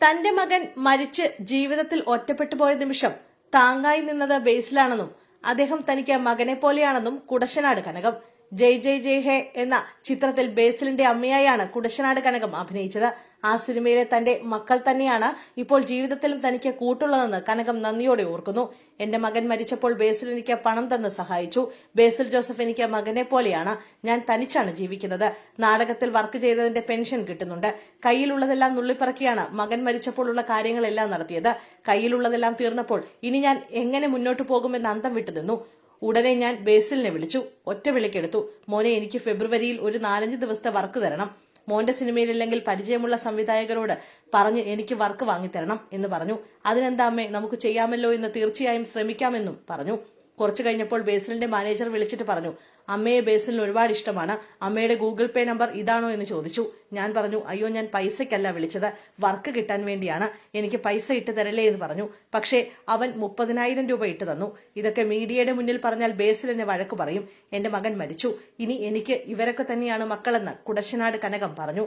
തന്റെ മകൻ മരിച്ച് ജീവിതത്തിൽ ഒറ്റപ്പെട്ടു പോയ നിമിഷം താങ്ങായി നിന്നത് ബേസിലാണെന്നും അദ്ദേഹം തനിക്ക് മകനെ പോലെയാണെന്നും കുടശനാട് കനകം ജയ് ജയ് ജയ് ഹേ എന്ന ചിത്രത്തിൽ ബേസിലിന്റെ അമ്മയായാണ് കുടശനാട് കനകം അഭിനയിച്ചത്. ആ സിനിമയിലെ തന്റെ മക്കൾ തന്നെയാണ് ഇപ്പോൾ ജീവിതത്തിലും തനിക്ക് കൂട്ടുള്ളതെന്ന് കനകം നന്ദിയോടെ ഓർക്കുന്നു. എന്റെ മകൻ മരിച്ചപ്പോൾ ബേസിൽ എനിക്ക് പണം തന്ന് സഹായിച്ചു. ബേസിൽ ജോസഫ് എനിക്ക് മകനെ പോലെയാണ്. ഞാൻ തനിച്ചാണ് ജീവിക്കുന്നത്. നാടകത്തിൽ വർക്ക് ചെയ്തതിന്റെ പെൻഷൻ കിട്ടുന്നുണ്ട്. കയ്യിലുള്ളതെല്ലാം നുള്ളിപ്പറക്കിയാണ് മകൻ മരിച്ചപ്പോഴുള്ള കാര്യങ്ങളെല്ലാം നടത്തിയത്. കയ്യിലുള്ളതെല്ലാം തീർന്നപ്പോൾ ഇനി ഞാൻ എങ്ങനെ മുന്നോട്ട് പോകുമെന്ന് അന്തം വിട്ടു നിന്നു. ഉടനെ ഞാൻ ബേസിലിനെ വിളിച്ചു. ഒറ്റ വിളിക്കെടുത്തു. മോനെ എനിക്ക് ഫെബ്രുവരിയിൽ ഒരു നാലഞ്ച് ദിവസത്തെ വർക്ക് തരണം. മോന്റെ സിനിമയിലില്ലെങ്കിൽ പരിചയമുള്ള സംവിധായകരോട് പറഞ്ഞ് എനിക്ക് വർക്ക് വാങ്ങിത്തരണം എന്ന് പറഞ്ഞു. അതിനെന്താ അമ്മേ നമുക്ക് ചെയ്യാമല്ലോ എന്ന് തീർച്ചയായും ശ്രമിക്കാമെന്നും പറഞ്ഞു. കുറച്ചു കഴിഞ്ഞപ്പോൾ ബേസിലിന്റെ മാനേജർ വിളിച്ചിട്ട് പറഞ്ഞു അമ്മയെ ബേസിലിന് ഒരുപാട് ഇഷ്ടമാണ്. അമ്മയുടെ ഗൂഗിൾ പേ നമ്പർ ഇതാണോ എന്ന് ചോദിച്ചു. ഞാൻ പറഞ്ഞു അയ്യോ ഞാൻ പൈസയ്ക്കല്ല വിളിച്ചത്. വർക്ക് കിട്ടാൻ വേണ്ടിയാണ്. എനിക്ക് പൈസ ഇട്ട് തരല്ലേ എന്ന് പറഞ്ഞു. പക്ഷേ അവൻ മുപ്പതിനായിരം രൂപ ഇട്ട് തന്നു. ഇതൊക്കെ മീഡിയയുടെ മുന്നിൽ പറഞ്ഞാൽ ബേസിൽ എന്നെ വഴക്ക് പറയും. എന്റെ മകൻ മരിച്ചു. ഇനി എനിക്ക് ഇവരൊക്കെ തന്നെയാണ് മക്കളെന്ന് കുടശനാട് കനകം പറഞ്ഞു.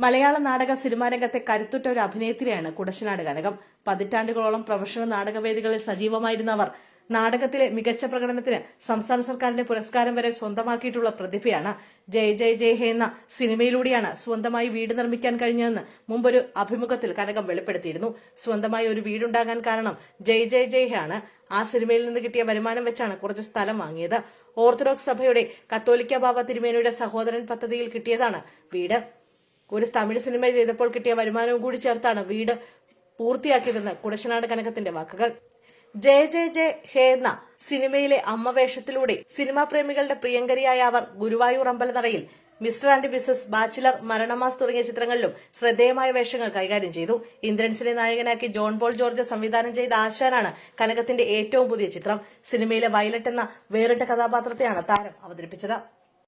മലയാള നാടക സിനിമാ രംഗത്തെ കരുത്തുറ്റ ഒരു അഭിനേത്രിയാണ് കുടശ്ശനാട് കനകം. പതിറ്റാണ്ടുകളോളം പ്രൊഫഷണൽ നാടകവേദികളിൽ സജീവമായിരുന്ന അവർ നാടകത്തിലെ മികച്ച പ്രകടനത്തിന് സംസ്ഥാന സർക്കാരിന്റെ പുരസ്കാരം വരെ സ്വന്തമാക്കിയിട്ടുള്ള പ്രതിഭയാണ് ജയ് ജയ് ജയ് ഹേ എന്ന സിനിമയിലൂടെയാണ് സ്വന്തമായി വീട് നിർമ്മിക്കാൻ കഴിഞ്ഞതെന്ന് മുമ്പൊരു അഭിമുഖത്തിൽ കനകം വെളിപ്പെടുത്തിയിരുന്നു. സ്വന്തമായി ഒരു വീടുണ്ടാകാൻ കാരണം ജയ് ജയ് ജയ് ഹേ ആണ്. ആ സിനിമയിൽ നിന്ന് കിട്ടിയ വരുമാനം വെച്ചാണ് കുറച്ച് സ്ഥലം വാങ്ങിയത്. ഓർത്തഡോക്സ് സഭയുടെ കത്തോലിക്ക ബാബ തിരുമേനയുടെ സഹോദരൻ പദ്ധതിയിൽ കിട്ടിയതാണ് വീട്. ഒരു തമിഴ് സിനിമ ചെയ്തപ്പോൾ കിട്ടിയ വരുമാനവും കൂടി ചേർത്താണ് വീട് പൂർത്തിയാക്കിയതെന്ന് കുടശനാട് കനകത്തിന്റെ വാക്കുകൾ. ജയ ജയ ജയ ഹേ എന്ന സിനിമയിലെ അമ്മ വേഷത്തിലൂടെ സിനിമാ പ്രേമികളുടെ പ്രിയങ്കരിയായ അവർ ഗുരുവായൂർ അമ്പലനടയിൽ mister and Mises bachelor Maranamass തുടങ്ങിയ ചിത്രങ്ങളിലും ശ്രദ്ധേയമായ വേഷങ്ങൾ കൈകാര്യം ചെയ്തു. ഇന്ദ്രൻസിനെ നായകനാക്കി ജോൺ പോൾ ജോർജ് സംവിധാനം ചെയ്ത ആശാനാണ് കനകത്തിന്റെ ഏറ്റവും പുതിയ ചിത്രം. സിനിമയിലെ വയലറ്റ് എന്ന വേറിട്ട കഥാപാത്രത്തെയാണ് താരം അവതരിപ്പിച്ചത്.